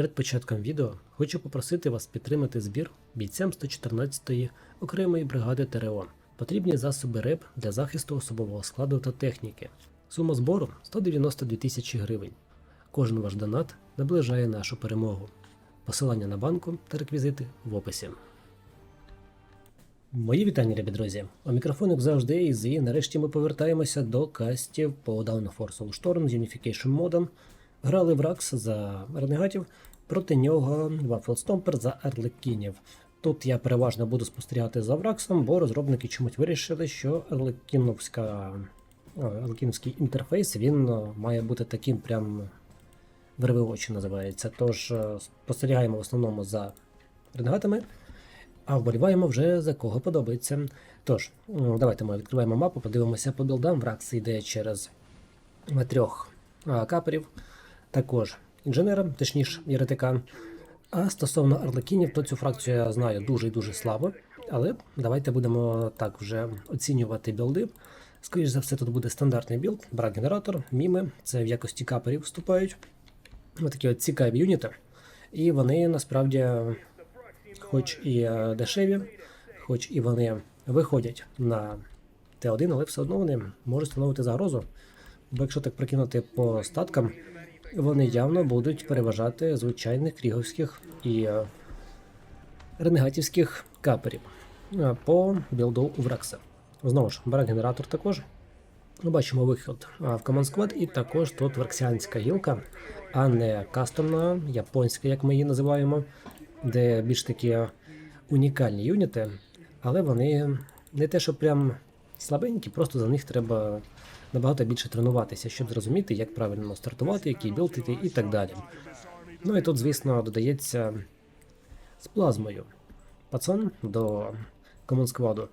Перед початком відео хочу попросити вас підтримати збір бійцям 114-ї окремої бригади ТРО. Потрібні засоби РЕП для захисту особового складу та техніки. Сума збору 192 тисячі гривень. Кожен ваш донат наближає нашу перемогу. Посилання на банку та реквізити в описі. Мої вітання, любі друзі. У мікрофон, як завжди, із і нарешті ми повертаємося до кастів по Down Force Soulstorm з Unification модом. Грали в Ракс за ренегатів, проти нього Stomper за Арлекінів. Тут я переважно буду спостерігати за Враксом, бо розробники чомусь вирішили, що Арлекіновська, інтерфейс він має бути таким прям вирви очі називається. Тож е, спостерігаємо в основному за ренегатами, а вболіваємо вже за кого подобається. Тож, давайте ми відкриваємо мапу, подивимося по білдам. Вракс йде через е, трьох каперів, також інженера, точніше, єретика. А стосовно арлекінів, то цю фракцію я знаю дуже і дуже слабо. Але давайте будемо так вже оцінювати білди. Скоріше за все, тут буде стандартний білд, брак-генератор, міми. Це в якості каперів вступають. Ось такі от цікаві юніти. І вони насправді, хоч і е, дешеві, хоч і вони виходять на Т1, але все одно вони можуть становити загрозу. Бо якщо так прикинути по статкам, вони явно будуть переважати звичайних кріговських і е, ренегатівських каперів е, по білду Вракса. Знову ж, барак-генератор також. Ми бачимо вихід в Command Squad, і також тут варксіанська гілка, а не кастомна, японська, як ми її називаємо, де більш такі унікальні юніти, але вони не те, що прям слабенькі, просто за них треба набагато більше тренуватися, щоб зрозуміти, як правильно стартувати, який білд іти і так далі. Ну і тут, звісно, додається з плазмою пацан до Squad.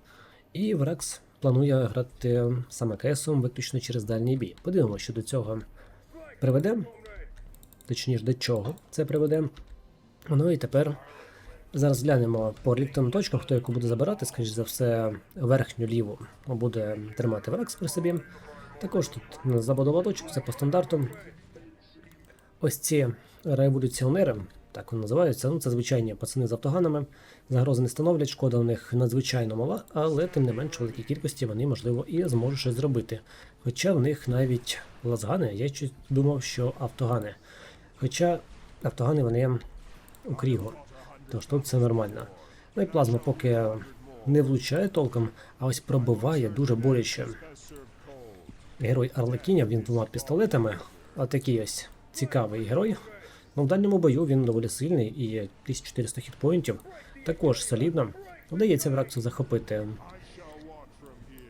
І Врекс планує грати саме КСом виключно через дальній бій. Подивимося, що до цього приведе, точніше, до чого це приведе. Ну і тепер зараз глянемо по ліктовим точкам, хто яку буде забирати, скоріш за все, верхню ліву буде тримати Врекс при собі. Також тут забудова точок, це по стандарту. Ось ці революціонери, так вони називаються. Ну, це звичайні пацани з автоганами. Загрози не становлять, шкода у них надзвичайно мала, але тим не менш великій кількості вони, можливо, і зможуть щось зробити. Хоча в них навіть лазгани, я чуть думав, що автогани. Хоча автогани вони у крігу, тож тут все нормально. Ну і плазма поки не влучає толком, а ось пробиває дуже боляче. Герой Арлекінів, він двома пістолетами. Отакий ось цікавий герой. Ну, в дальньому бою він доволі сильний і 1400 хітпоінтів. Також солідно. Вдається Враксу захопити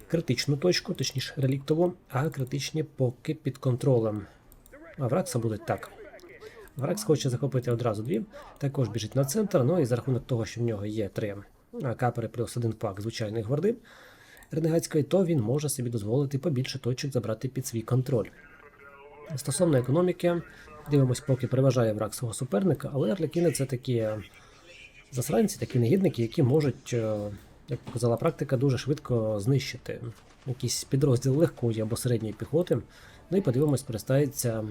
критичну точку, точніше реліктову, а критичні поки під контролем. А Вракса буде так. Вракс хоче захопити одразу дві, також біжить на центр. Ну і за рахунок того, що в нього є три капери плюс один пак звичайної гварди ренегатської, то він може собі дозволити побільше точок забрати під свій контроль. Стосовно економіки, дивимось, поки переважає враг свого суперника, але Арлекіни це такі засранці, такі негідники, які можуть, е, як показала практика, дуже швидко знищити якийсь підрозділ легкої або середньої піхоти. Ну і подивимось, користається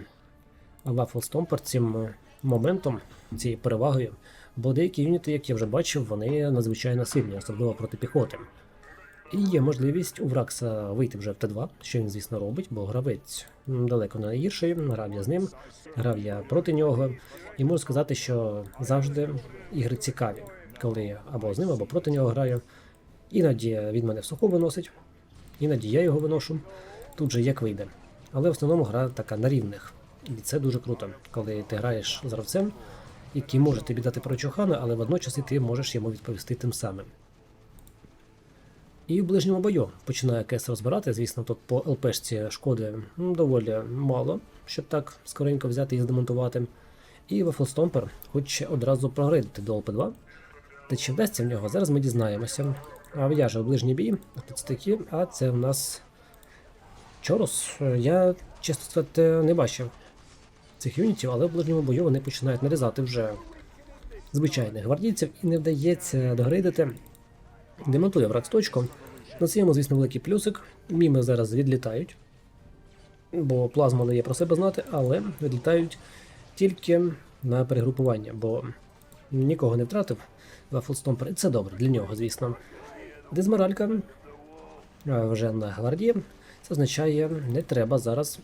Stomper цим моментом, цією перевагою. Бо деякі юніти, як я вже бачив, вони надзвичайно сильні, особливо проти піхоти. І є можливість у Вракса вийти вже в Т2, що він, звісно, робить, бо гравець далеко не найгірший, грав я з ним, грав я проти нього. І можу сказати, що завжди ігри цікаві, коли я або з ним, або проти нього граю. Іноді він мене в суху виносить, іноді я його виношу. Тут же як вийде. Але в основному гра така на рівних. І це дуже круто, коли ти граєш з гравцем, який може тобі дати прочухана, але водночас і ти можеш йому відповісти тим самим. І в ближньому бою починає КС розбирати. Звісно, тут по ЛПшці шкоди м, доволі мало, щоб так скоренько взяти і здемонтувати. І Waffle хоче одразу прогрейдити до ЛП2. Та чи вдасться в нього? Зараз ми дізнаємося. А в'яже ближній бій, тут такі, а це в нас Чорос. Я, чесно сказати, не бачив цих юнітів, але в ближньому бою вони починають нарізати вже звичайних гвардійців і не вдається догрейдити. Демонтує враг з точку. На цьому, звісно, великий плюсик. Міми зараз відлітають, бо плазма дає про себе знати, але відлітають тільки на перегрупування, бо нікого не втратив Вафлстомпер, і це добре для нього, звісно. Дезморалька вже на гвардії. Це означає, не треба зараз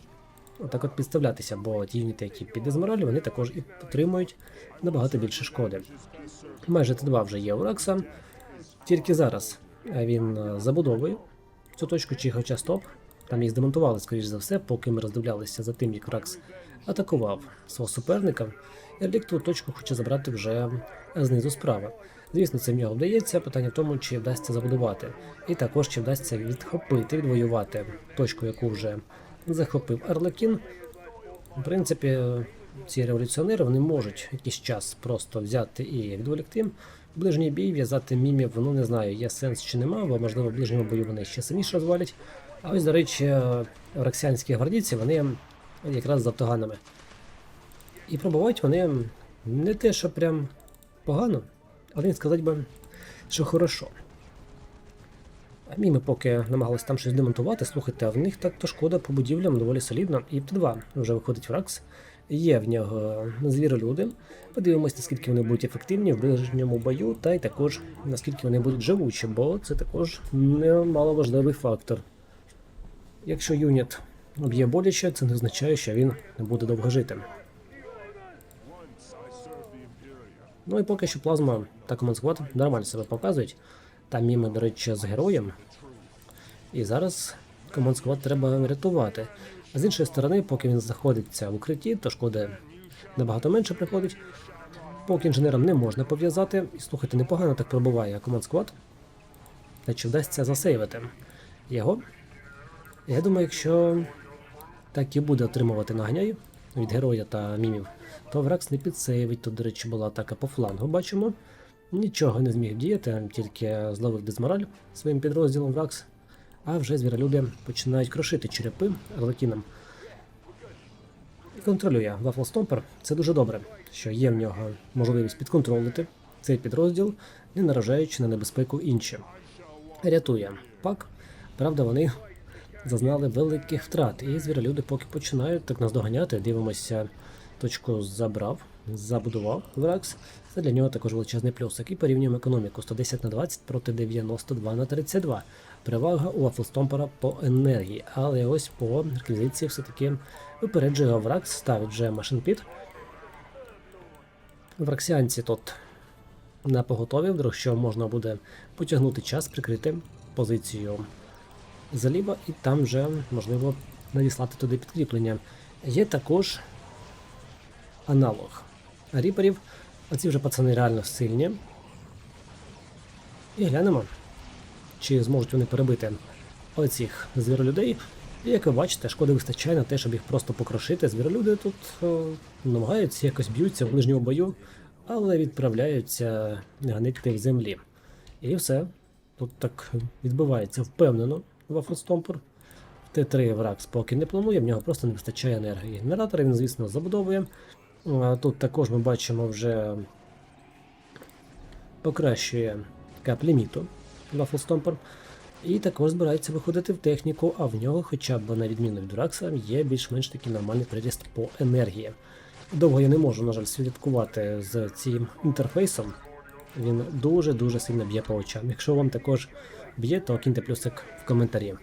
отак от підставлятися, бо ті юніти, які під дезморалю, вони також і отримують набагато більше шкоди. Майже Т2 вже є у Ракса. Тільки зараз е, він е, забудовує цю точку, чи хоча стоп. Там їх демонтували, скоріш за все, поки ми роздивлялися за тим, як Ракс атакував свого суперника. Ерлік ту точку хоче забрати вже знизу справа. Звісно, це в нього вдається. Питання в тому, чи вдасться забудувати. І також чи вдасться відхопити, відвоювати точку, яку вже захопив Арлекін. В принципі, ці революціонери вони можуть якийсь час просто взяти і відволікти. Ближній бій в'язати мімів, ну не знаю, є сенс чи нема, бо можливо в ближньому бою вони ще саміше розвалять. А ось, до речі, раксіанські гвардійці вони якраз з автоганами. І пробувають вони не те, що прям погано, але не сказати би, що хорошо. А міми поки намагалися там щось демонтувати, слухайте, а в них так то шкода по будівлям доволі солідно. І Т2 вже виходить в Ракс. Є в нього звіролюди. Подивимось, наскільки вони будуть ефективні в ближньому бою, та й також наскільки вони будуть живучі, бо це також немаловажливий фактор. Якщо юніт б'є боляче, це не означає, що він не буде довго жити. Ну і поки що плазма та Squad нормально себе показують. Там міми, до речі, з героєм. І зараз Squad треба рятувати. А з іншої сторони, поки він знаходиться в укритті, то шкоди набагато менше приходить. Поки інженерам не можна пов'язати. І слухайте, непогано так пробуває Command Squad. Та чи вдасться засейвити його? Я думаю, якщо так і буде отримувати наганяй від героя та мімів, то Вракс не підсейвить. Тут, до речі, була атака по флангу, бачимо. Нічого не зміг діяти, тільки зловив дезмораль своїм підрозділом Вракс. А вже звіролюди починають крошити черепи Арлекіном. І контролює Вафлстомпер. Це дуже добре, що є в нього можливість підконтролити цей підрозділ, не наражаючи на небезпеку інші. Рятує пак. Правда, вони зазнали великих втрат. І звіролюди поки починають так наздоганяти. Дивимося, точку забрав, забудував Вракс. Це для нього також величезний плюсик. І порівнюємо економіку 110 на 20 проти 92 на 32. Перевага у Вафлстомпера по енергії, але ось по реквізиції все-таки випереджує Вракс, ставить вже машинпіт. Враксіанці тут на поготові, вдруг що можна буде потягнути час, прикрити позицію заліва, і там вже можливо надіслати туди підкріплення. Є також аналог ріперів. Оці вже пацани реально сильні. І глянемо, чи зможуть вони перебити оцих звіролюдей. І як ви бачите, шкоди вистачає на те, щоб їх просто покрошити. Звіролюди тут о, намагаються якось б'ються в ближньому бою, але відправляються гнити в землі. І все. Тут так відбувається впевнено Вафлстомпер. Т3 Вракс поки не планує, в нього просто не вистачає енергії. Генератори він, звісно, забудовує. Тут також ми бачимо вже покращує кап ліміту Вафлстомпер. І також збирається виходити в техніку, а в нього, хоча б на відміну від Ракса, є більш-менш такий нормальний приріст по енергії. Довго я не можу, на жаль, слідкувати з цим інтерфейсом. Він дуже-дуже сильно б'є по очам. Якщо вам також б'є, то киньте плюсик в коментарі.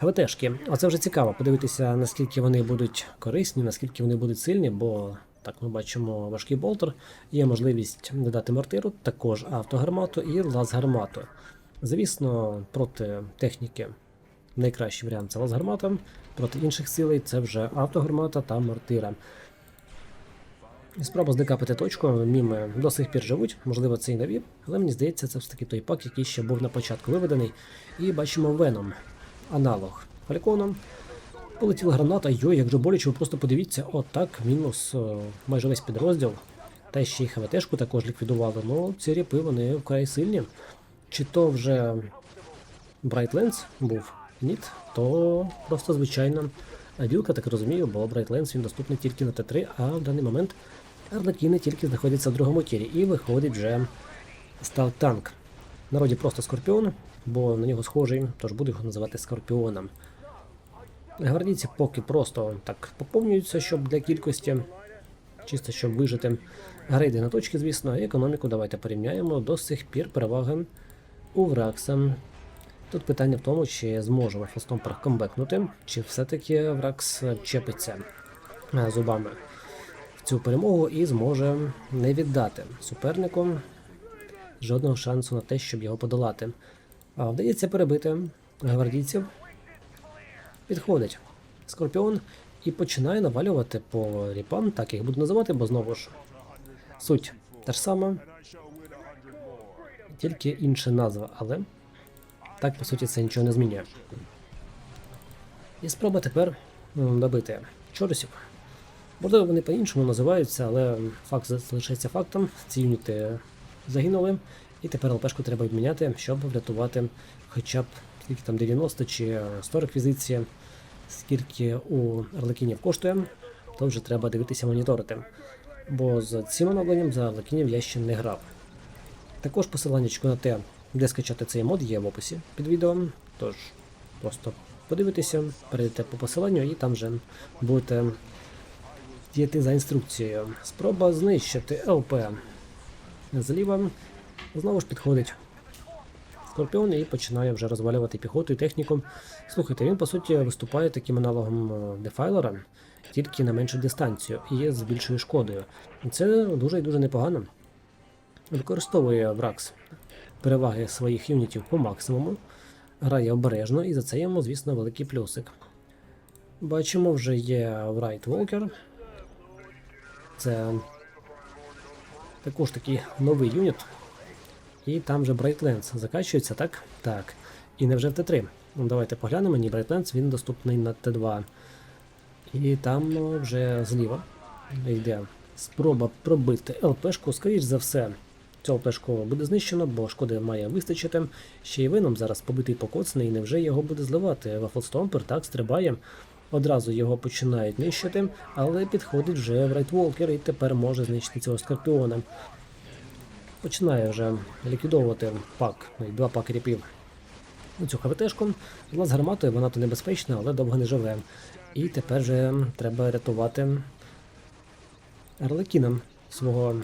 ХВТшки, оце вже цікаво подивитися, наскільки вони будуть корисні, наскільки вони будуть сильні, бо так ми бачимо важкий болтер, є можливість додати мортиру, також автогармату і лазгармату. Звісно, проти техніки найкращий варіант це лазгармата, проти інших цілей це вже автогармата та мортира. Спроба здекапити точку, міми до сих пір живуть, можливо, це і нові, але мені здається, це все таки той пак, який ще був на початку виведений. І бачимо Веном, аналог Фальконом. Полетіла граната, йой, як же боляче, ви просто подивіться, отак, мінус майже весь підрозділ. Та ще й ХВТшку також ліквідували. Ну, ці ріпи вони вкрай сильні. Чи то вже Брайтленс був? Ні, то просто звичайна білка, так розумію, бо Брайтленс він доступний тільки на Т3, а в даний момент Арлекіни тільки знаходяться в другому тірі. І виходить вже став танк. Народі просто Скорпіон, бо на нього схожий, тож буду його називати Скорпіоном. Гвардійці поки просто так поповнюються, щоб для кількості. чисто щоб вижити грейди на точки, звісно, і економіку давайте порівняємо. До сих пір перевага у Вракса. Тут питання в тому, чи зможе Вафлстомпер комбекнути, чи все-таки Вракс чепиться е, зубами в цю перемогу і зможе не віддати супернику жодного шансу на те, щоб його подолати. А вдається перебити гвардійців. Підходить Скорпіон і починає навалювати по ріпам, так їх буду називати, бо знову ж суть та ж сама, тільки інша назва, але так по суті це нічого не змінює. І спроба тепер добити чорусів. Можливо, вони по-іншому називаються, але факт залишається фактом. Ці юніти загинули, і тепер ЛПшку треба відміняти, щоб врятувати хоча б скільки там 90 чи 100 реквізиції, скільки у Арлекінів коштує, то вже треба дивитися моніторити. Бо з цим оновленням за Арлекінів я ще не грав. Також посилання на те, де скачати цей мод, є в описі під відео. Тож просто подивитися, перейдете по посиланню і там вже будете діяти за інструкцією. Спроба знищити ЛП зліва. Знову ж підходить Скорпіон і починає вже розвалювати піхоту і техніку. Слухайте, він по суті виступає таким аналогом дефайлера, тільки на меншу дистанцію і з більшою шкодою. Це дуже і дуже непогано. Використовує Вракс переваги своїх юнітів по максимуму, грає обережно, і за це йому, звісно, великий плюсик. Бачимо, вже є Wright Walker. Це також такий новий юніт. І там вже Brightlands закачується, так? Так. І невже в Т3. Ну, давайте поглянемо, ні Brightlands, він доступний на Т2. І там о, вже зліва йде спроба пробити ЛПшку, скоріш за все. Цю ЛПшку буде знищено, бо шкоди має вистачити. Ще й вином зараз побитий покоцаний, і невже його буде зливати. Вафлстомпер так стрибає. Одразу його починають нищити, але підходить вже Брайтволкер і тепер може знищити цього скорпіона. Починає вже ліквідовувати пак, ну, два паки ріпів на цю ХВТшку. Була з гарматою, вона то небезпечна, але довго не живе. І тепер вже треба рятувати Арлекіном свого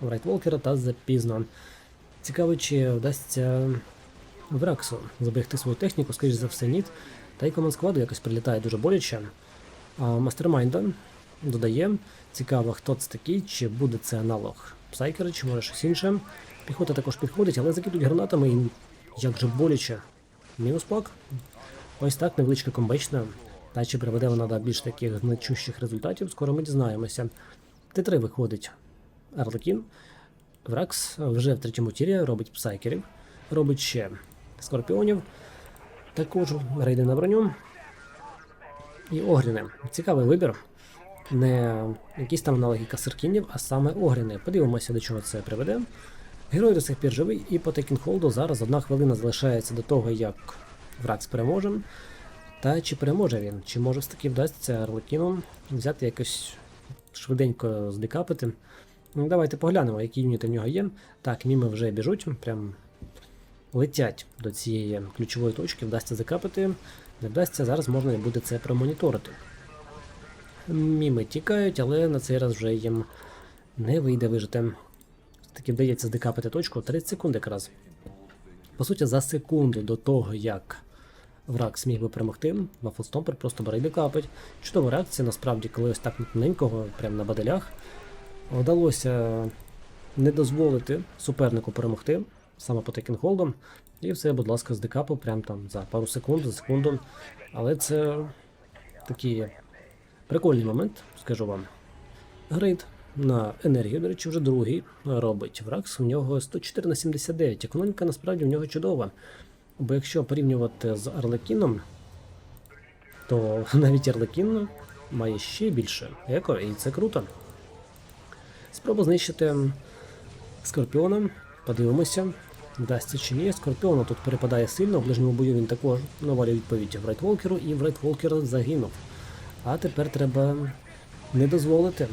Брайтволкера та запізно. Цікаво, чи вдасться Враксу зберегти свою техніку, скоріш за все, ні. Та й команд складу якось прилітає дуже боляче. А Мастермайнда додає. Цікаво, хто це такий, чи буде це аналог Псайкера, чи може щось інше. Піхота також підходить, але закидуть гранатами і як же боляче. Мінус пак. Ось так невеличка комбечна. Та чи приведе вона до більш таких значущих результатів, скоро ми дізнаємося. Т3 виходить Арлекін. Вракс вже в третьому тірі робить псайкерів, робить ще скорпіонів. Також рейди на броню. І Огріни. Цікавий вибір. Не якісь там аналоги касеркінів, а саме Огріни. Подивимося, до чого це приведе. Герой до сих пір живий, і по Текінхолду зараз одна хвилина залишається до того, як Вракс переможе. Та чи переможе він? Чи може все-таки вдасться Арлекіном взяти якось швиденько здекапити? Ну, давайте поглянемо, які юніти в нього є. Так, міми вже біжуть, прям летять до цієї ключової точки, вдасться закапити. Не вдасться, зараз можна буде це промоніторити. Міми тікають, але на цей раз вже їм не вийде вижити. Таки вдається здекапити точку 30 секунд якраз. По суті, за секунду до того, як враг зміг би перемогти, Вафлстомпер просто бере і декапить. Чудова реакція, насправді, коли ось так тоненького, прямо на баделях, вдалося не дозволити супернику перемогти саме по текінхолдам. І все, будь ласка, з декапу прямо там за пару секунд, за секунду. Але це такий прикольний момент, скажу вам. Грейд на енергію, до речі, вже другий робить. Вракс у нього 104 на 79. Економіка насправді в нього чудова. Бо якщо порівнювати з Арлекіном, то навіть Арлекін має ще більше еко, і це круто. Спроба знищити Скорпіона. Подивимося, вдасться чи ні. Скорпіону тут перепадає сильно, в ближньому бою він також навалює відповідь Врайтволкеру, і Врайтволкер загинув. А тепер треба не дозволити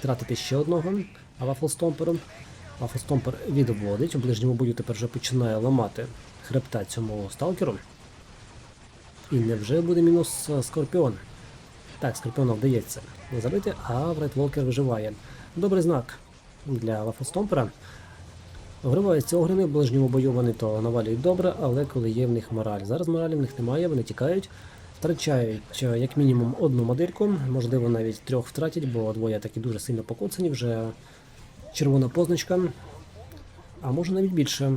тратити ще одного Вафлстомпером. Вафлстомпер відводить, у ближньому бою тепер вже починає ламати хребта цьому сталкеру. І невже буде мінус е, Скорпіон? Так, Скорпіону вдається не забити, а Брайтволкер виживає. Добрий знак для Вафлстомпера. Вриваються огрини в ближньому бою, вони то навалюють добре, але коли є в них мораль. Зараз моралі в них немає, вони тікають, втрачають е, як мінімум одну модельку, можливо навіть трьох втратять, бо двоє такі дуже сильно покоцані, вже червона позначка. А може навіть більше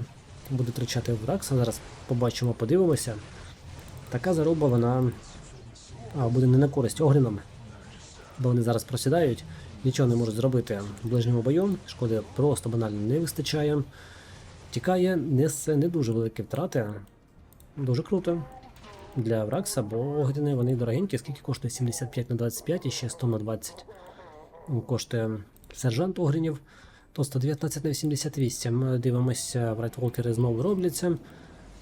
буде втрачати Вракса. Зараз побачимо, подивимося. Така заруба вона а, буде не на користь огринам, бо вони зараз просідають, нічого не можуть зробити в ближньому бою. Шкоди просто банально не вистачає. Тікає, несе не дуже великі втрати. Дуже круто для Вракса, бо огрини вони дорогенькі, скільки коштує 75 на 25 і ще 100 на 20. Коштує сержант огринів, то 119 на 88. Дивимося, брайтволкери знову робляться.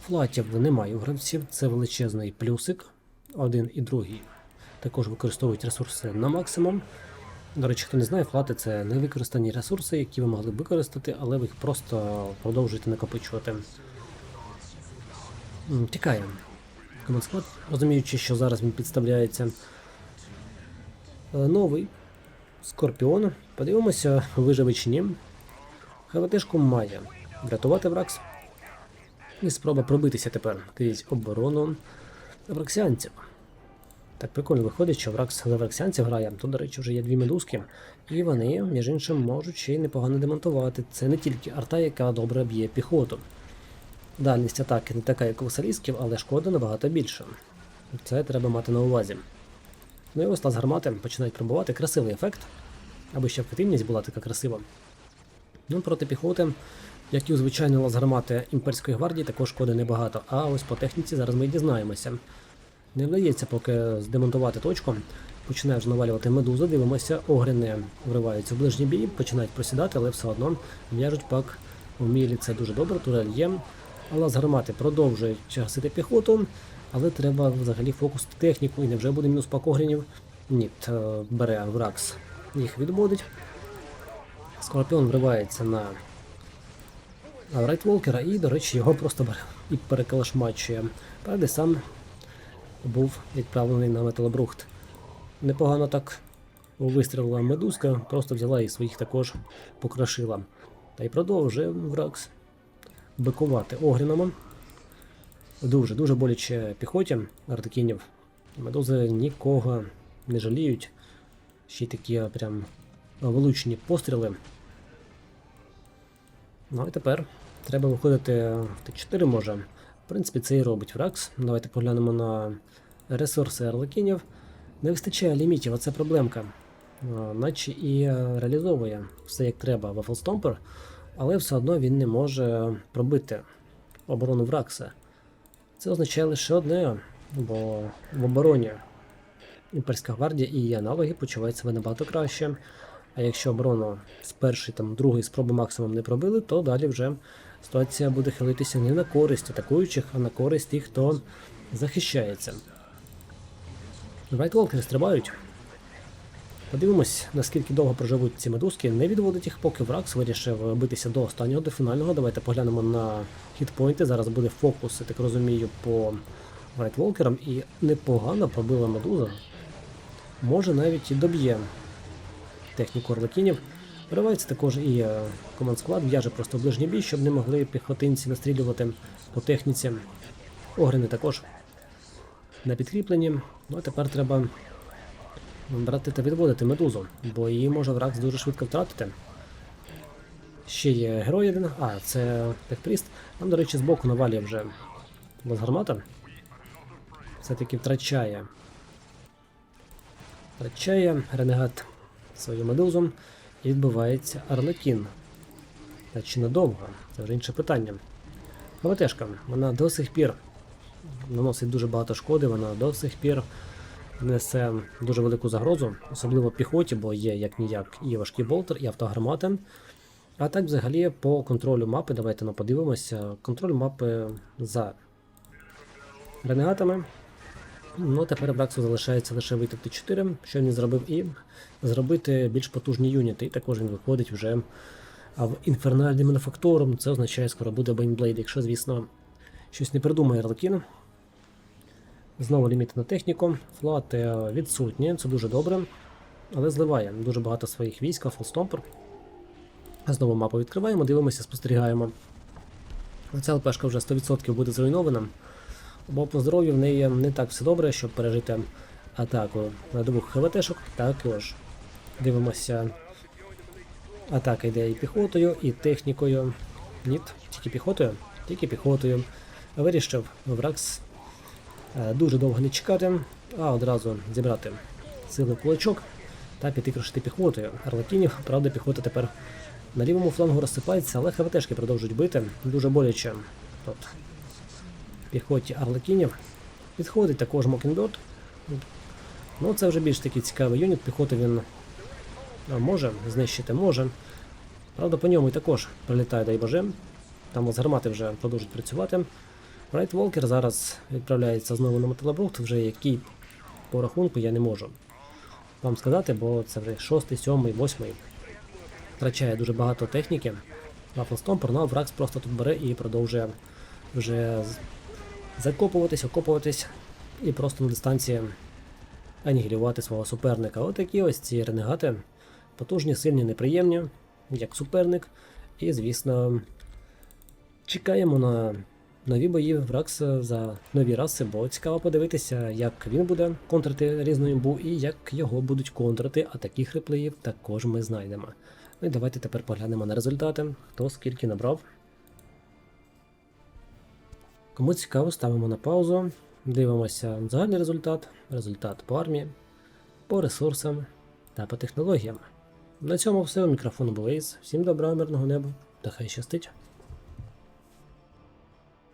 Флатів немає у гравців, це величезний плюсик. Один і другий також використовують ресурси на максимум. До речі, хто не знає, флати це невикористані ресурси, які ви могли б використати, але ви їх просто продовжуєте накопичувати. М, Тікає. Команд склад, розуміючи, що зараз він підставляється. Е, Новий Скорпіон. Подивимося, виживе чи ні. ХВТшку має врятувати Вракс. І спроба пробитися тепер крізь оборону враксіанців. Так прикольно виходить, що Вракс за враксіанців грає. Тут, до речі, вже є дві медузки, і вони, між іншим, можуть ще й непогано демонтувати. Це не тільки арта, яка добре б'є піхоту. Дальність атаки не така, як у васалісків, але шкода набагато більша. Це треба мати на увазі. Ну і ось з гармати починають пробувати. Красивий ефект, аби ще ефективність була така красива. Ну, проти піхоти, як і у звичайної лазгармати імперської гвардії, також шкоди небагато. А ось по техніці зараз ми дізнаємося. Не вдається поки здемонтувати точку. Починає вже навалювати медузу, дивимося, огрини вриваються в ближній бій, починають просідати, але все одно в'яжуть пак вмілі. Це дуже добре, турель є. Але з гармати продовжують гасити піхоту, але треба взагалі фокусити техніку і невже буде мінус пак огринів. Ні, бере Вракс, їх відводить. Скорпіон вривається на Райтволкера і, до речі, його просто бере і перекалашмачує. Правда, сам був відправлений на металобрухт. Непогано так вистрілила медузка, просто взяла і своїх також покрашила. Та й продовжує Вракс бикувати огрінами. Дуже дуже боляче піхоті артакінів. Медузи нікого не жаліють. Ще й такі прям влучні постріли. Ну і тепер треба виходити в Т4 може. В принципі, це і робить Вракс. Давайте поглянемо на ресурси Арлекінів. Не вистачає лімітів, а це проблемка. Наче і реалізовує все як треба Вафлстомпер, але все одно він не може пробити оборону Вракса. Це означає лише одне, бо в обороні Імперська гвардія і її аналоги почуваються себе набагато краще. А якщо оборону з першої, там, другої спроби максимум не пробили, то далі вже ситуація буде хилитися не на користь атакуючих, а на користь тих, хто захищається. Вайтволкери стрибають. Подивимось, наскільки довго проживуть ці медузки. Не відводить їх, поки Вракс вирішив битися до останнього, до фінального. Давайте поглянемо на хітпойнти. Зараз буде фокус, я так розумію, по Вайтволкерам. І непогано пробила медуза. Може навіть і доб'є техніку орликінів. Виривається також і е, команд склад, в'яже просто в ближній бій, щоб не могли піхотинці настрілювати по техніці. Огрини також на підкріпленні. Ну а тепер треба брати та відводити медузу, бо її може Вракс дуже швидко втратити. Ще є герой один, а, це Пехпріст. Там, до речі, збоку навалює вже гармата. Все-таки втрачає. Втрачає Ренегат свою медузу і відбувається Арлекін. Та чи надовго? Це вже інше питання. ХВТшка, вона до сих пір наносить дуже багато шкоди, вона до сих пір несе дуже велику загрозу, особливо піхоті, бо є як ніяк і важкий болтер, і автогармата. А так, взагалі, по контролю мапи, давайте ну, подивимося. Контроль мапи за ренегатами. Ну, тепер Браксу залишається лише вийти в Т4, що він зробив, і зробити більш потужні юніти. І також він виходить вже в інфернальний мануфакторум. Це означає, скоро буде Бейнблейд, якщо, звісно, щось не придумає Арлекін. Знову ліміт на техніку. Флот е, відсутні, це дуже добре. Але зливає дуже багато своїх військ, фулстомпер. Знову мапу відкриваємо, дивимося, спостерігаємо. Ця ЛПшка вже 100% буде зруйнована. Бо по здоров'ю в неї не так все добре, щоб пережити атаку на двох ХВТшок. Також дивимося. Атака йде і піхотою, і технікою. Ні, тільки піхотою, тільки піхотою. Вирішив Вракс дуже довго не чекати, а одразу зібрати сили кулачок та піти крушити піхотою. Арлакінів, правда, піхота тепер на лівому флангу розсипається, але ХВТшки продовжують бити. Дуже боляче. Тут піхоті Арлакінів. Підходить також Мокінберд. Ну, це вже більш такий цікавий юніт. Піхоту він може знищити, може. Правда, по ньому і також прилітає, дай Боже. Там з гармати вже продовжують працювати. Райт Волкер зараз відправляється знову на Металобрухт, вже який по рахунку я не можу вам сказати, бо це вже шостий, сьомий, восьмий. Втрачає дуже багато техніки. Вафлстомпер, ну а Вракс просто тут бере і продовжує вже закопуватись, окопуватись і просто на дистанції анігілювати свого суперника. Отакі ось ці ренегати. Потужні, сильні, неприємні, як суперник. І, звісно, чекаємо на нові бої Вракса за нові раси, бо цікаво подивитися, як він буде контрити різну імбу і як його будуть контрити, а таких реплеїв також ми знайдемо. Ну і давайте тепер поглянемо на результати, хто скільки набрав. Кому цікаво, ставимо на паузу, дивимося загальний результат, результат по армії, по ресурсам та по технологіям. На цьому все. У мікрофону був Ейс. Всім добра, мирного неба та хай щастить!